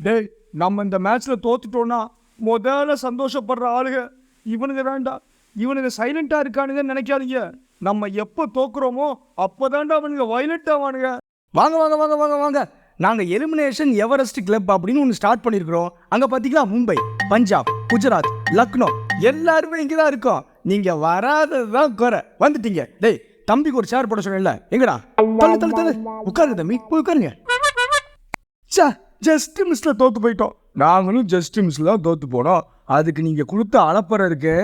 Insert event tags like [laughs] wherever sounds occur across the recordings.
டேய் நம்ம இந்த மேட்ச்ல தோத்துட்டோம்னா முதல்ல சந்தோஷப்படுற ஆளுங்க இவனுங்க வேண்டாம் இவனுங்க சைலண்டா இருக்கானுங்கன்னு நினைக்காதீங்க. நம்ம எப்போ தோக்குறோமோ அப்போதான்டா அவனுங்க வயலண்ட் ஆவானுங்க. வாங்க வாங்க வாங்க வாங்க வாங்க. நாங்கள் எலிமினேஷன் எவரெஸ்ட் கிளப் அப்படின்னு ஒன்று ஸ்டார்ட் பண்ணியிருக்கிறோம் அங்கே பார்த்தீங்களா மும்பை பஞ்சாப் குஜராத் லக்னோ எல்லாருமே இங்கே தான் இருக்கோம். நீங்கள் வராதது தான் குறை. வந்துட்டீங்க. டேய் தம்பிக்கு ஒரு சேர் போட சொன்னேன்ல. எங்கடா? தள்ளு தள்ளு தள்ளு. உட்காருங்க தம்பி போய் உட்காருங்க. சே ஜஸ்ட் மிஸ்ல தோத்து போயிட்டோம். நாங்களும் ஜஸ்ட் மிஸ்ல தான் தோத்து போனோம். அதுக்கு நீங்க கொடுத்த அலப்பற இருக்கு.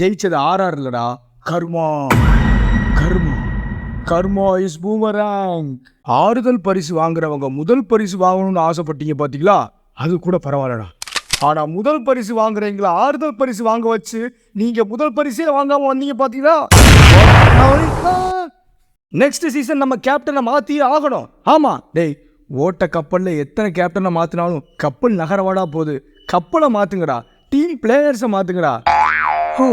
ஜெயிச்சது ஆர்ஆர் இல்லடா. கர்மா. கர்மா. கர்மா இஸ் பூமராங் ஆறுதல் பரிசு வாங்குறவங்க முதல் பரிசு வாங்கணும்னு ஆசைப்பட்டீங்க பாத்தீங்களா? அது கூட பரவாயில்லடா. ஆனா முதல் பரிசு வாங்குறீங்களா ஆறுதல் பரிசு வாங்க வச்சு நீங்க முதல் பரிசே வாங்காம வந்தீங்க பாத்தீங்களா? நெக்ஸ்ட் சீசன் நம்ம கேப்டனை மாற்றியே ஆகணும். ஆமாம் டேய் ஓட்ட கப்பலில் எத்தனை கேப்டனை மாற்றினாலும் கப்பல் நகரவாடா போகுது. கப்பலை மாற்றுங்கடா டீம் பிளேயர்ஸை மாற்றுங்கடா ஹோ.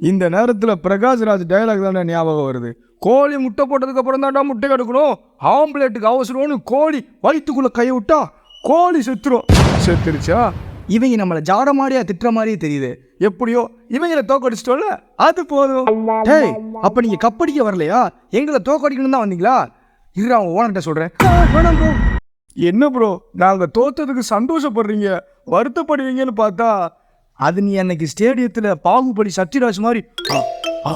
இந்த நேரத்தில் பிரகாஷ்ராஜ் டயலாக் தானே ஞாபகம் வருது. கோழி முட்டை போட்டதுக்கு அப்புறம் தான்டா முட்டை கெடுக்கணும். ஆம்லேட்டுக்கு அவசரம்னு கோழி வயிற்றுக்குள்ளே கையை விட்டா கோழி செத்துரும். செத்துருச்சா? இவங்க நம்மளை ஜாட மாதிரியா திட்டுற மாதிரியே தெரியுது. எப்படியோ இவங்களை தோக்கடிச்சிட்டோம்ல அது போதும். டேய் அப்போ நீங்கள் கப்படிக்க வரலையா? எங்களை தோக்கடிக்கணும் தான் வந்தீங்களா? இரு அவன் ஓனர்கிட்ட சொல்கிறேன் வேணாம் ப்ரோ என்ன ப்ரோ நாங்கள் தோத்ததுக்கு சந்தோஷப்படுறீங்க. வருத்தப்படுவீங்கன்னு பார்த்தா அது நீ அன்னைக்கு ஸ்டேடியத்தில் பாகுபலி சத்யராஜ் மாதிரி ஆ, ஆ,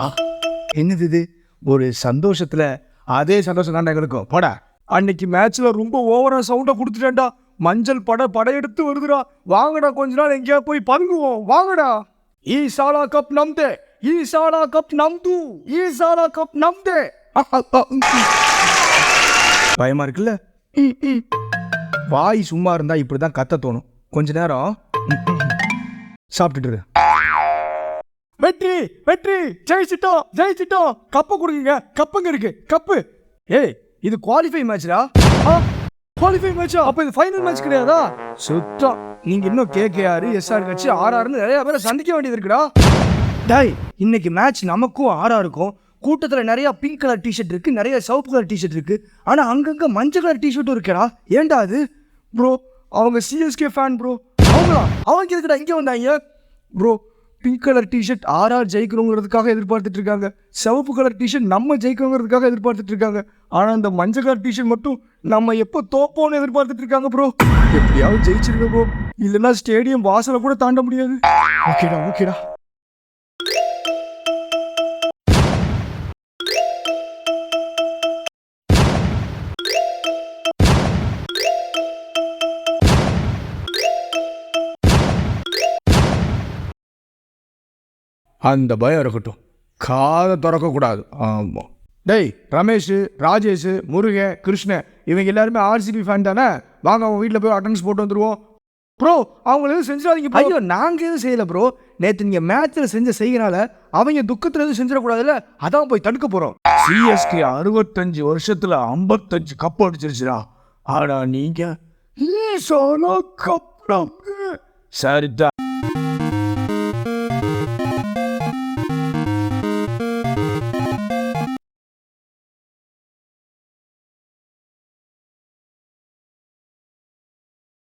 ஆ, என்னது இது? ஒரு சந்தோஷத்தில் அதே சந்தோஷம் தாண்டா எங்களுக்கும். போடா. அன்னைக்கு மேட்ச்ல ரொம்ப ஓவரா சவுண்டை கொடுத்துட்டேன்டா. மஞ்சள் பட படையெடுத்து வருதுடா. வாங்கடா கொஞ்ச நாள் எங்கேயா போய் பங்குவோம் வாங்கடா. ஈ சாலா கப் நம்தே. ஈ சாலா கப் நம்து. ஈ சாலா கப் நம்தே. [laughs] பயமா இருக்குல்ல? வாய் சும்மா இருந்தா இப்படி தான் கத்த தோணும். கொஞ்ச நேரம். சாப்பிட்டுட்டு வெற்றி வெற்றி. ஜெயிச்சிட்டோம் ஜெயிச்சிட்டோம். கப்பை கொடுங்க. கப்புங்க இருக்கு. கப்பு. ஏய் இது குவாலிஃபை மேட்ச்டா குவாலிஃபை மேட்சா அப்போ இது ஃபைனல் மேட்ச் கிடையாதா? சுத்தம் நீங்க இன்னும் கேகேஆர் எஸ்ஆர் கட்சி ஆர்ஆர்னு நிறைய பேரை சந்திக்க வேண்டியது இருக்குடா டாய் இன்னைக்கு மேட்ச் நமக்கும் ஆர்ஆருக்கும் கூட்டத்தில் நிறைய பிங்க் கலர் டிஷர்ட் இருக்கு நிறைய சிவப்பு கலர் டிஷர்ட் இருக்கு. ஆனால் அங்கங்கே மஞ்சள் கலர் டிஷர்ட்டும் இருக்கடா. ஏன்டா அது? ப்ரோ அவங்க சிஎஸ்கே ஃபேன் ப்ரோ அவங்களா? அவங்க எதுக்குடா இங்கே வந்தாங்க? Bro pink colour T shirt RR ஜெயிக்கணுங்கிறதுக்காக எதிர்பார்த்துட்டு இருக்காங்க. சிவப்பு கலர் டிஷர்ட் நம்ம ஜெயிக்கணுங்கிறதுக்காக எதிர்பார்த்துட்டு இருக்காங்க. ஆனால் இந்த மஞ்சள் கலர் டிஷர்ட் மட்டும் நம்ம எப்போ தோப்போம்னு எதிர்பார்த்துட்டு இருக்காங்க ப்ரோ எப்படியாவது ஜெயிச்சிருக்க ப்ரோ இல்லைன்னா ஸ்டேடியம் வாசலை கூட தாண்ட முடியாது. ஓகேடா ஓகேடா. அந்த பயம் இருக்கட்டும். காதை திறக்கக்கூடாது. ஆமாம் டேய் ரமேஷ் ராஜேஷ் முருகன் கிருஷ்ணன் இவங்க எல்லாருமே ஆர்சிபி ஃபேன் தானே? வாங்க அவங்க வீட்டில் போய் அட்டன்ஸ் போட்டு வந்துருவோம். ப்ரோ அவங்கள எதுவும் செஞ்சிடாதீங்க. ஐயோ நாங்க எதுவும் செய்யல ப்ரோ நேற்று நீங்க மேட்ச்ல செஞ்ச செய்யனால அவங்க துக்கத்துல எதுவும் செஞ்சிடக்கூடாதுல்ல? அதான் போய் தடுக்க போறோம். சிஎஸ்கே அறுபத்தஞ்சு வருஷத்துல ஐம்பத்தஞ்சு கப் அடிச்சிருச்சுடா. ஆனா நீங்க ஈசானா கப் சரிதான்.